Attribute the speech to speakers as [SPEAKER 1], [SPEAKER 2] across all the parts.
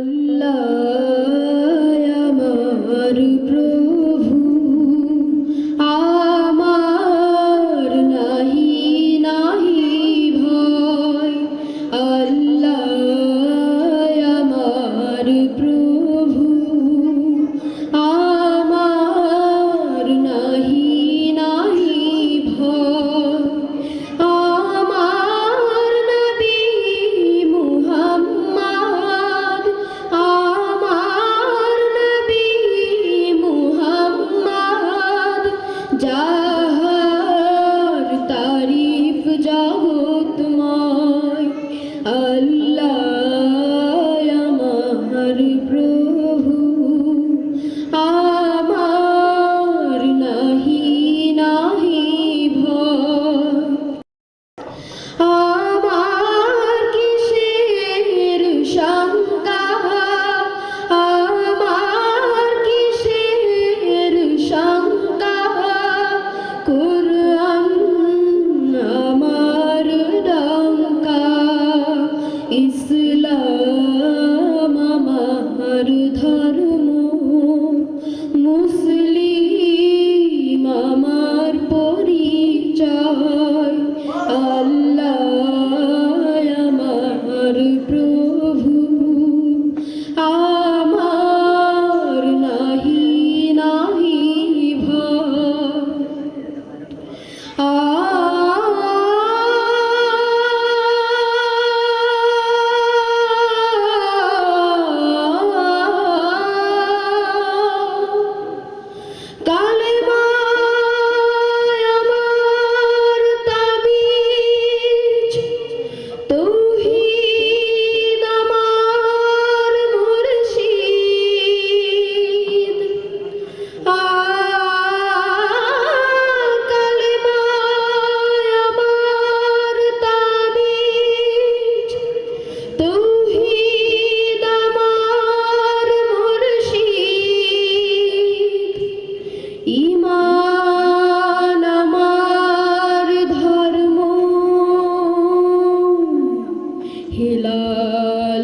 [SPEAKER 1] Mm-hmm. really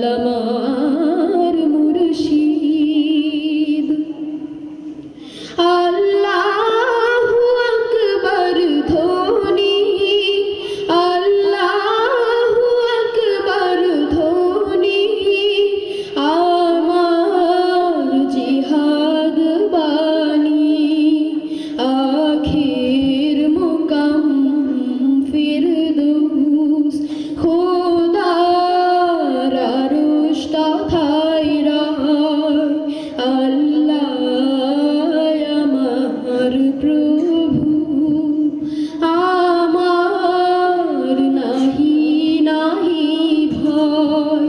[SPEAKER 1] আমার মুর্শিদ। আল্লাহ আকবর ধনি। আল্লাহ আকবর ধনি। আমার জিহাদ বাণী। আখির